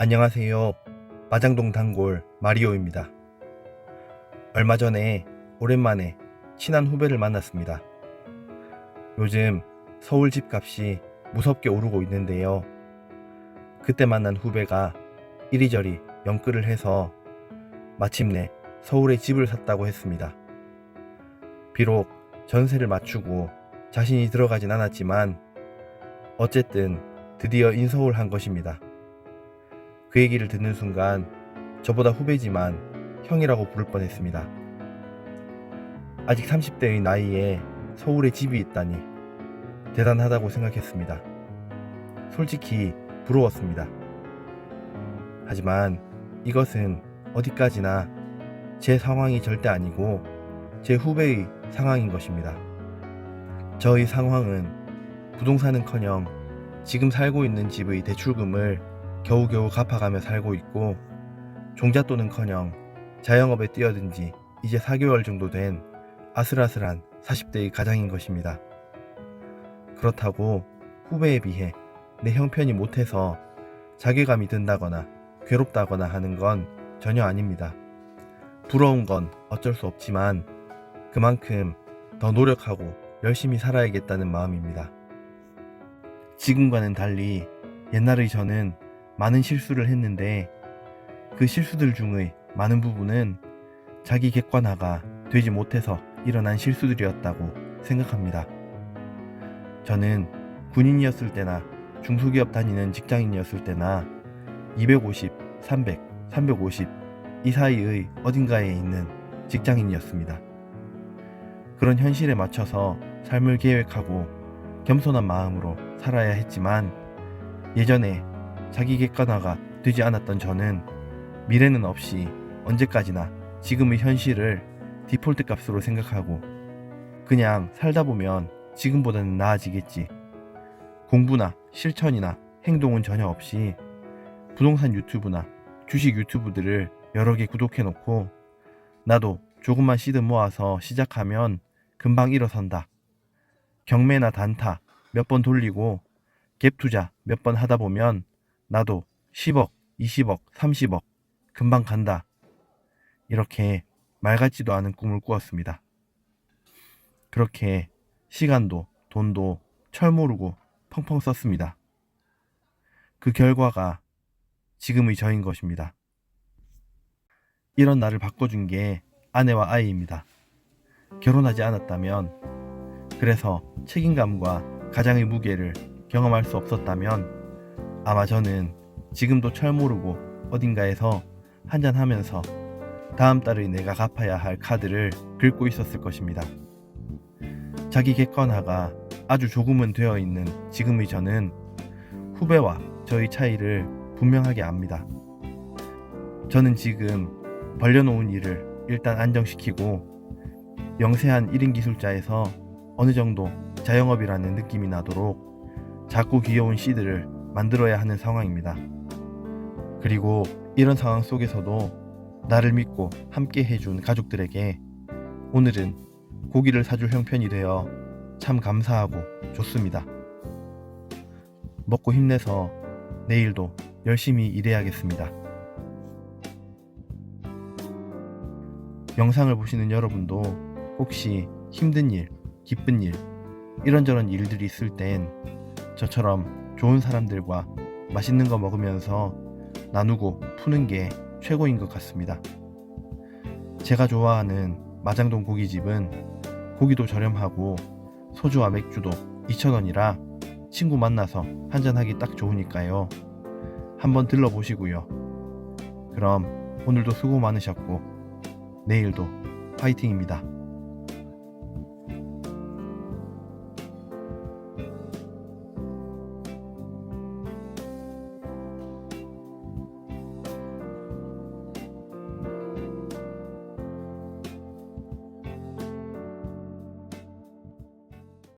안녕하세요. 마장동 단골 마리오입니다. 얼마 전에 오랜만에 친한 후배를 만났습니다. 요즘 서울 집값이 무섭게 오르고 있는데요. 그때 만난 후배가 이리저리 연끌을 해서 마침내 서울에 집을 샀다고 했습니다. 비록 전세를 맞추고 자신이 들어가진 않았지만 어쨌든 드디어 인서울 한 것입니다. 그 얘기를 듣는 순간 저보다 후배지만 형이라고 부를 뻔했습니다. 아직 30대의 나이에 서울에 집이 있다니 대단하다고 생각했습니다. 솔직히 부러웠습니다. 하지만 이것은 어디까지나 제 상황이 절대 아니고 제 후배의 상황인 것입니다. 저의 상황은 부동산은커녕 지금 살고 있는 집의 대출금을 겨우겨우 갚아가며 살고 있고 종잣돈은커녕 자영업에 뛰어든 지 이제 4개월 정도 된 아슬아슬한 40대의 가장인 것입니다. 그렇다고 후배에 비해 내 형편이 못해서 자괴감이 든다거나 괴롭다거나 하는 건 전혀 아닙니다. 부러운 건 어쩔 수 없지만 그만큼 더 노력하고 열심히 살아야겠다는 마음입니다. 지금과는 달리 옛날의 저는 많은 실수를 했는데 그 실수들 중의 많은 부분은 자기 객관화가 되지 못해서 일어난 실수들이었다고 생각합니다. 저는 군인이었을 때나 중소기업 다니는 직장인이었을 때나 250, 300, 350 이 사이의 어딘가에 있는 직장인이었습니다. 그런 현실에 맞춰서 삶을 계획하고 겸손한 마음으로 살아야 했지만 예전에 자기 객관화가 되지 않았던 저는 미래는 없이 언제까지나 지금의 현실을 디폴트 값으로 생각하고 그냥 살다 보면 지금보다는 나아지겠지. 공부나 실천이나 행동은 전혀 없이 부동산 유튜브나 주식 유튜브들을 여러 개 구독해 놓고 나도 조금만 시드 모아서 시작하면 금방 일어선다. 경매나 단타 몇 번 돌리고 갭 투자 몇 번 하다 보면 나도 10억, 20억, 30억 금방 간다. 이렇게 말 같지도 않은 꿈을 꾸었습니다. 그렇게 시간도 돈도 철모르고 펑펑 썼습니다. 그 결과가 지금의 저인 것입니다. 이런 나를 바꿔준 게 아내와 아이입니다. 결혼하지 않았다면, 그래서 책임감과 가장의 무게를 경험할 수 없었다면, 아마 저는 지금도 철 모르고 어딘가에서 한잔하면서 다음 달의 내가 갚아야 할 카드를 긁고 있었을 것입니다. 자기 객관화가 아주 조금은 되어 있는 지금의 저는 후배와 저의 차이를 분명하게 압니다. 저는 지금 벌려놓은 일을 일단 안정시키고 영세한 1인 기술자에서 어느 정도 자영업이라는 느낌이 나도록 작고 귀여운 시드를 만들어야 하는 상황입니다. 그리고 이런 상황 속에서도 나를 믿고 함께 해준 가족들에게 오늘은 고기를 사줄 형편이 되어 참 감사하고 좋습니다. 먹고 힘내서 내일도 열심히 일해야겠습니다. 영상을 보시는 여러분도 혹시 힘든 일, 기쁜 일, 이런저런 일들이 있을 땐 저처럼 좋은 사람들과 맛있는 거 먹으면서 나누고 푸는 게 최고인 것 같습니다. 제가 좋아하는 마장동 고깃집은 고기도 저렴하고 소주와 맥주도 2,000원이라 친구 만나서 한잔하기 딱 좋으니까요. 한번 들러보시고요. 그럼 오늘도 수고 많으셨고 내일도 파이팅입니다.